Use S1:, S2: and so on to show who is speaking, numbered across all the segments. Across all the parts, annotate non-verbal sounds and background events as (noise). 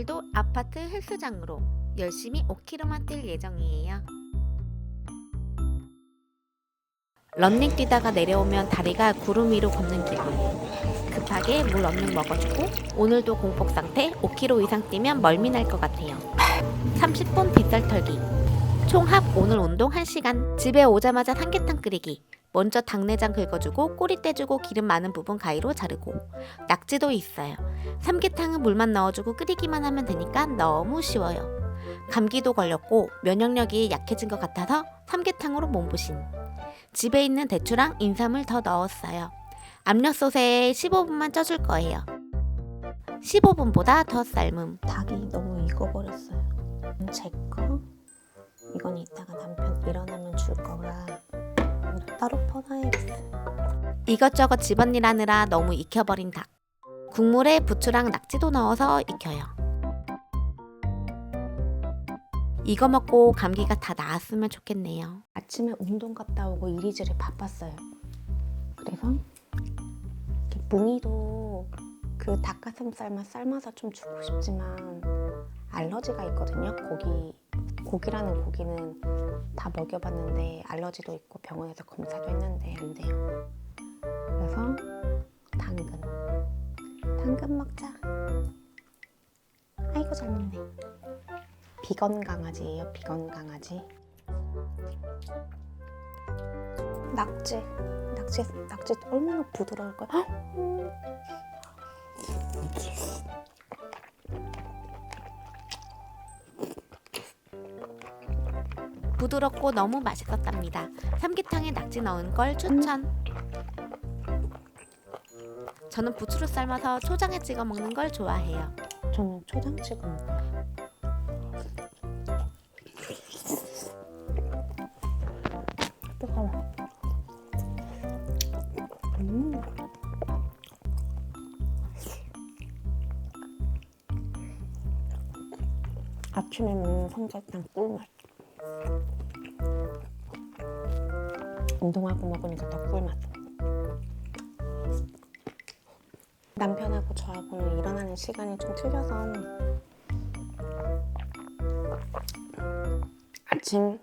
S1: 내일도 아파트 헬스장으로 열심히 5km만 뛸 예정이에요. 런닝 뛰다가 내려오면 다리가 구름 위로 걷는 기분. 급하게 물 얼른 먹어주고 오늘도 공복 상태 5km 이상 뛰면 멀미 날 것 같아요. 30분 빗살 털기. 총합 오늘 운동 1시간. 집에 오자마자 삼계탕 끓이기. 먼저 당내장 긁어주고 꼬리 떼주고 기름 많은 부분 가위로 자르고 낙지도 있어요. 삼계탕은 물만 넣어주고 끓이기만 하면 되니까 너무 쉬워요. 감기도 걸렸고 면역력이 약해진 것 같아서 삼계탕으로 몸부신. 집에 있는 대추랑 인삼을 더 넣었어요. 압력솥에 15분만 쪄줄 거예요. 15분보다 더 삶음. 닭이 너무 익어버렸어요. 제 거. 이건 이따가 남편 일어나면 줄 거라 따로 퍼놔야겠어요. 이것저것 집안일 하느라 너무 익혀버린 닭. 국물에 부추랑 낙지도 넣어서 익혀요. 이거 먹고 감기가 다 나았으면 좋겠네요. 아침에 운동 갔다 오고 이리저리 바빴어요. 그래서 뭉이도 그 닭가슴살만 삶아서 좀 주고 싶지만 알러지가 있거든요. 고기 고기라는 고기는 다 먹여봤는데 알러지도 있고 병원에서 검사도 했는데 안 돼요. 그래서 당근 당근 먹자. 아이고 잘 먹네. 비건 강아지예요. 비건 강아지. 낙지 낙지 낙지 얼마나 부드러울까? 헉! (gasps) 부드럽고 너무 맛있었답니다. 삼계탕에 낙지 넣은 걸 추천. 저는 부추를 삶아서 초장에 찍어 먹는 걸 좋아해요. 저는 초장 찍어 먹어요. 뜨거워. 음. 아침에 먹는 삼계탕 꿀맛. 운동하고 먹으니까 더 꿀맛. 남편하고 저하고는 일어나는 시간이 좀 틀려서 아침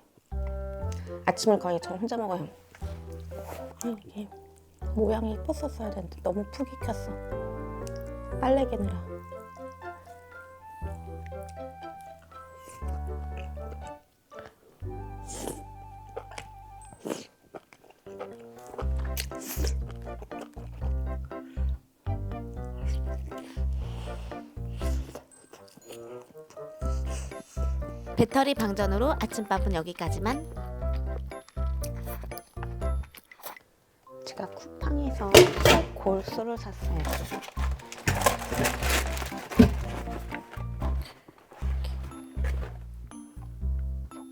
S1: 아침을 거의 저 혼자 먹어요. 아, 이게 모양이 이뻤었어야 되는데 너무 푹 익혔어. 빨래 개느라. 배터리 방전으로 아침밥은 여기까지만. 제가 쿠팡에서 골수를 샀어요.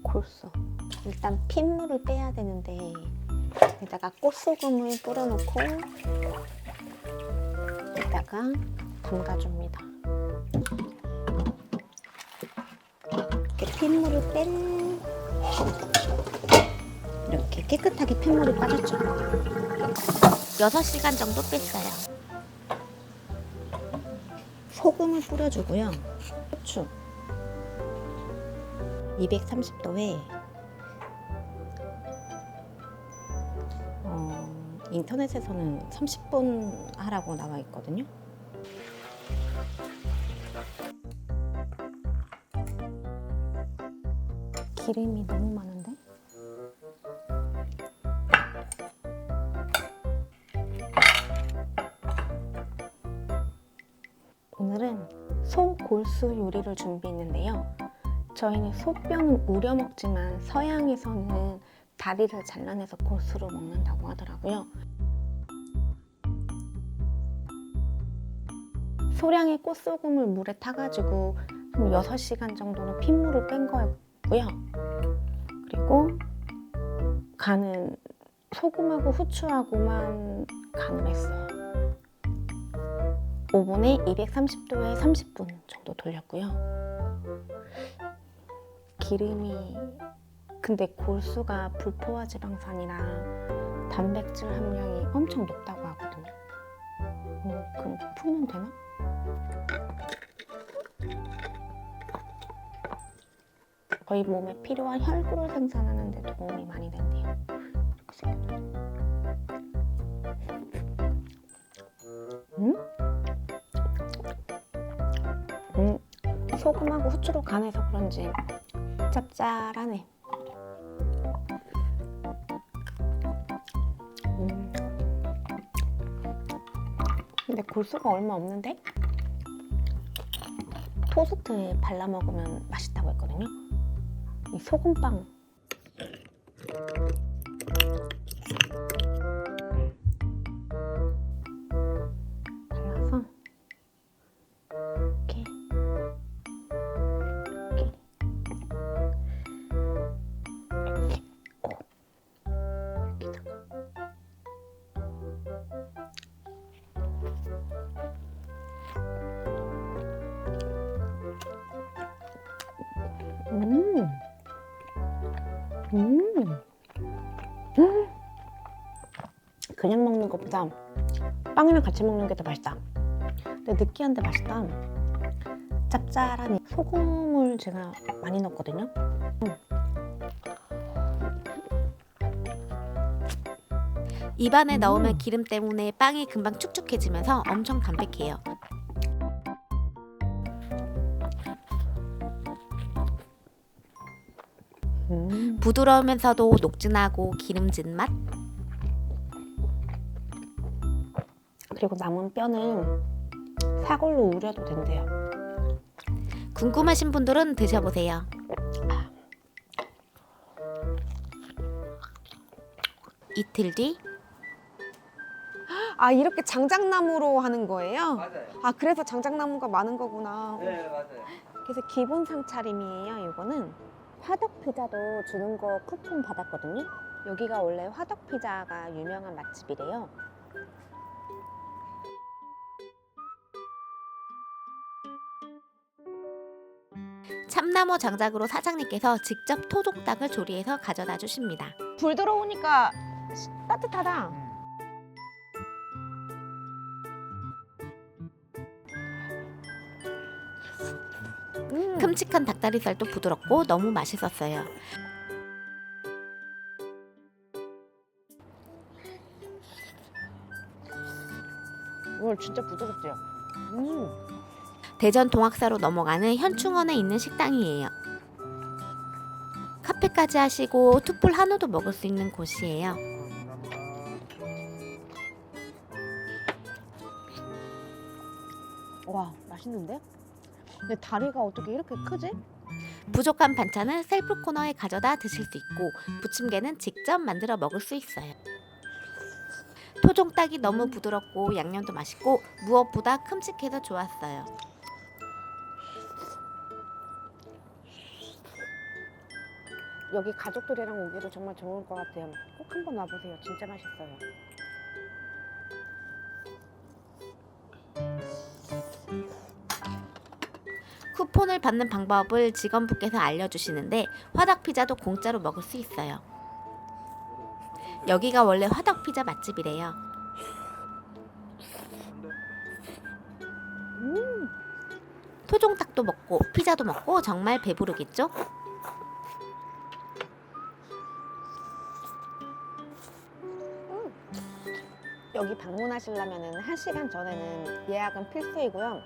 S1: 골수. 일단 핏물을 빼야 되는데 여기다가 꽃소금을 뿌려놓고 여기다가 담가줍니다. 핏물을 뺀 이렇게 깨끗하게 핏물이 빠졌죠. 6시간 정도 뺐어요. 소금을 뿌려주고요. 후추 230도에 어, 인터넷에서는 30분 하라고 나와 있거든요. 기름이 너무 많은데? 오늘은 소 골수 요리를 준비했는데요. 저희는 소뼈는 우려 먹지만 서양에서는 다리를 잘라내서 골수로 먹는다고 하더라고요. 소량의 꽃소금을 물에 타가지고 한 6시간 정도는 핏물을 뺀 거였고요. 간은 소금하고 후추하고만 간을 했어요. 오븐에 230도에 30분 정도 돌렸고요. 기름이 근데 골수가 불포화 지방산이라 단백질 함량이 엄청 높다고 하거든요. 어, 그럼 풀면 되나? 저희 몸에 필요한 혈구를 생산하는 데 도움이 많이 된대요. 음? 음, 소금하고 후추로 간해서 그런지 짭짤하네. 음. 근데 골수가 얼마 없는데? 토스트에 발라 먹으면. 이 소금빵. 그냥 먹는 것보다 빵이랑 같이 먹는 게 더 맛있다. 근데 느끼한데 맛있다. 짭짤한 이 소금을 제가 많이 넣었거든요.
S2: 입안에
S1: 음.
S2: 넣으면 기름 때문에 빵이 금방 축축해지면서 엄청 담백해요.
S1: 음.
S2: 부드러우면서도 녹진하고 기름진 맛.
S1: 그리고 남은 뼈는 사골로 우려도 된대요.
S2: 궁금하신 분들은 드셔보세요. 이틀 뒤
S3: 아 이렇게 장작나무로 하는 거예요?
S4: 맞아요.
S3: 아 그래서 장작나무가 많은 거구나.
S4: 네, 맞아요.
S1: 그래서 기본 상차림이에요. 이거는 화덕 피자도 주는 거 쿠폰 받았거든요. 여기가 원래 화덕 피자가 유명한 맛집이래요.
S2: 참나무 장작으로 사장님께서 직접 토종닭을 조리해서 가져다 주십니다.
S1: 불 들어오니까 시- 따뜻하다. 음.
S2: 큼직한 닭다리살도 부드럽고 너무 맛있었어요.
S1: 오늘 진짜 부드럽죠. 음.
S2: 대전 동학사로 넘어가는 현충원에 있는 식당이에요. 카페까지 하시고 투풀 한우도 먹을 수 있는 곳이에요.
S1: 와 맛있는데? 근데 다리가 어떻게 이렇게 크지?
S2: 부족한 반찬은 셀프 코너에 가져다 드실 수 있고 부침개는 직접 만들어 먹을 수 있어요. 토종닭이 너무 부드럽고 양념도 맛있고 무엇보다 큼직해서 좋았어요.
S1: 여기 가족들이랑 오기도 정말 좋을 것 같아요. 꼭 한번 와보세요. 진짜 맛있어요.
S2: 쿠폰을 받는 방법을 직원분께서 알려주시는데 화덕 피자도 공짜로 먹을 수 있어요. 여기가 원래 화덕 피자 맛집이래요.
S1: 음.
S2: 토종닭도 먹고 피자도 먹고 정말 배부르겠죠?
S1: 여기 방문하시려면 1시간 전에는 예약은 필수이고요.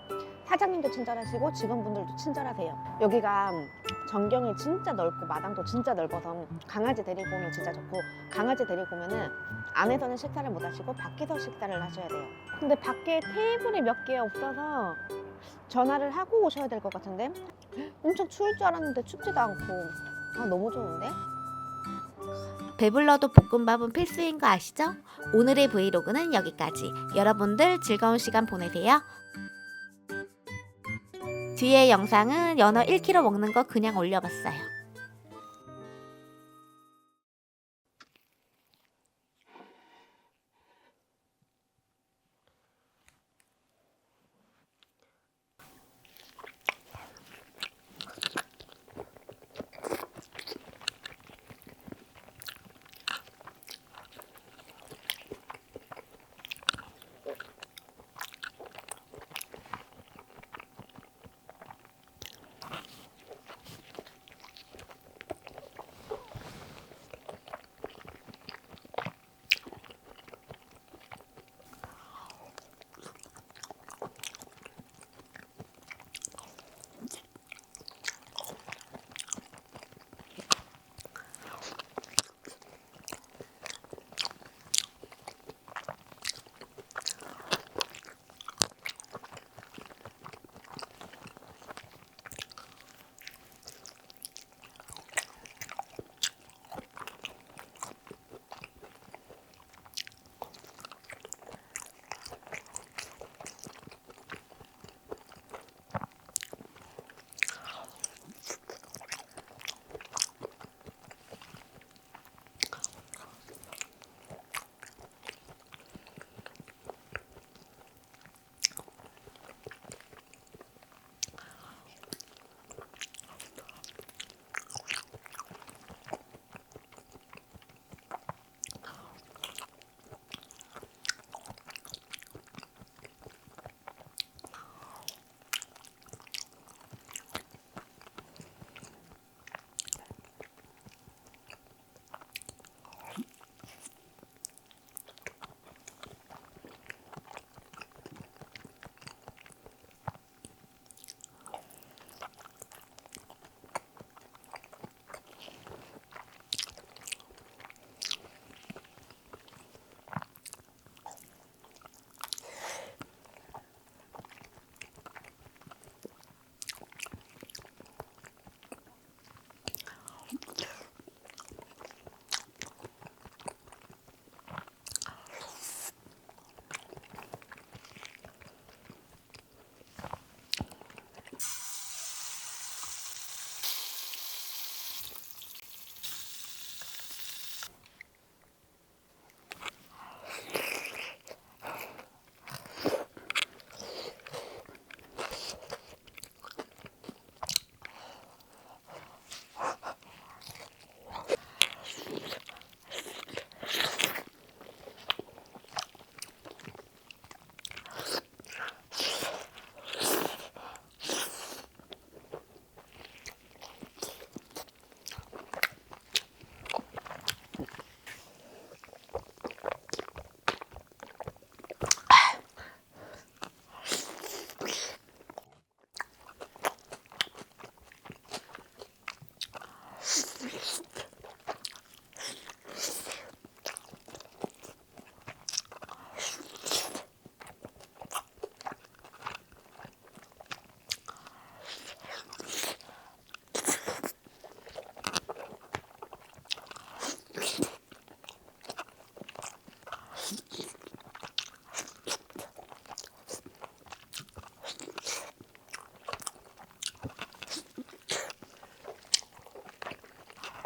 S1: 사장님도 친절하시고 직원분들도 친절하세요. 여기가 전경이 진짜 넓고 마당도 진짜 넓어서 강아지 데리고 오면 진짜 좋고 강아지 데리고 오면은 안에서는 식사를 못 하시고 밖에서 식사를 하셔야 돼요. 근데 밖에 테이블이 몇 개 없어서 전화를 하고 오셔야 될 것 같은데 엄청 추울 줄 알았는데 춥지도 않고 아, 너무 좋은데?
S2: 배불러도 볶음밥은 필수인 거 아시죠? 오늘의 브이로그는 여기까지. 여러분들 즐거운 시간 보내세요. 뒤에 영상은 연어 1kg 먹는 거 그냥 올려봤어요.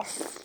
S2: ます。